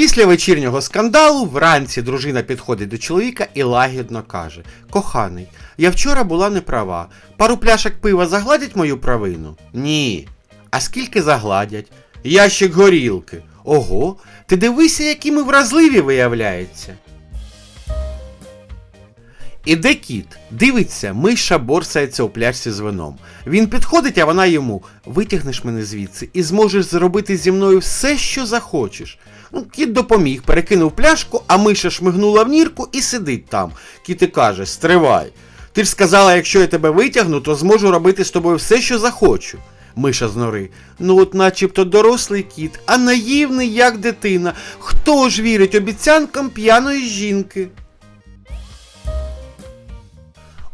Після вечірнього скандалу вранці дружина підходить до чоловіка і лагідно каже: Коханий, я вчора була не права. Пару пляшок пива загладять мою правину? Ні. А скільки загладять? Ящик горілки. Ого, ти дивися, які ми вразливі виявляється. Іде кіт, дивиться, миша борсається у пляшці з вином. Він підходить, а вона йому витягнеш мене звідси і зможеш зробити зі мною все, що захочеш. Ну, кіт допоміг, перекинув пляшку, а миша шмигнула в нірку і сидить там. Кіт і каже: Стривай. Ти ж сказала, якщо я тебе витягну, то зможу робити з тобою все, що захочу. Миша з нори. Ну от начебто дорослий кіт, а наївний, як дитина. Хто ж вірить обіцянкам п'яної жінки?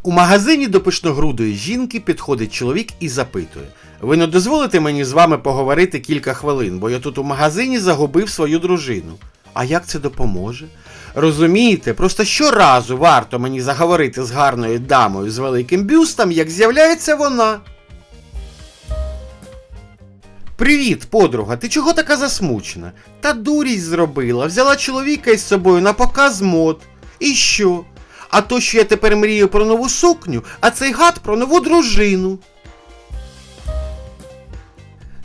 У магазині до пишногрудої жінки підходить чоловік і запитує: Ви не дозволите мені з вами поговорити кілька хвилин, бо я тут у магазині загубив свою дружину. А як це допоможе? Розумієте, просто щоразу варто мені заговорити з гарною дамою з великим бюстом, як з'являється вона. Привіт, подруга, ти чого така засмучена? Та дурість зробила, взяла чоловіка із собою на показ мод. І що? А то, що я тепер мрію про нову сукню, а цей гад про нову дружину.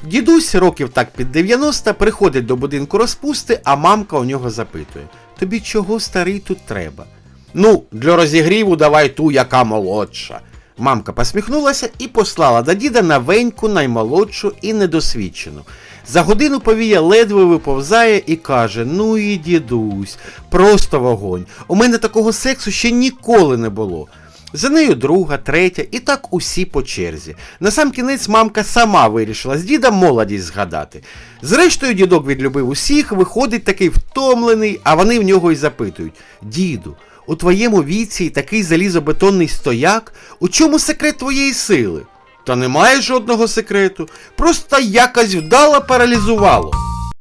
Дідусь років так під 90 приходить до будинку розпусти, а мамка у нього запитує: Тобі чого старий тут треба? Ну, для розігріву давай ту, яка молодша. Мамка посміхнулася і послала до діда новеньку, наймолодшу і недосвідчену. За годину повія ледве виповзає і каже: Ну і дідусь, просто вогонь. У мене такого сексу ще ніколи не було. За нею друга, третя, і так усі по черзі. На сам кінець мамка сама вирішила з діда молодість згадати. Зрештою, дідок відлюбив усіх, виходить такий втомлений, а вони в нього й запитують: Діду, у твоєму віці такий залізобетонний стояк, у чому секрет твоєї сили? Та немає жодного секрету, просто якось вдало паралізувало.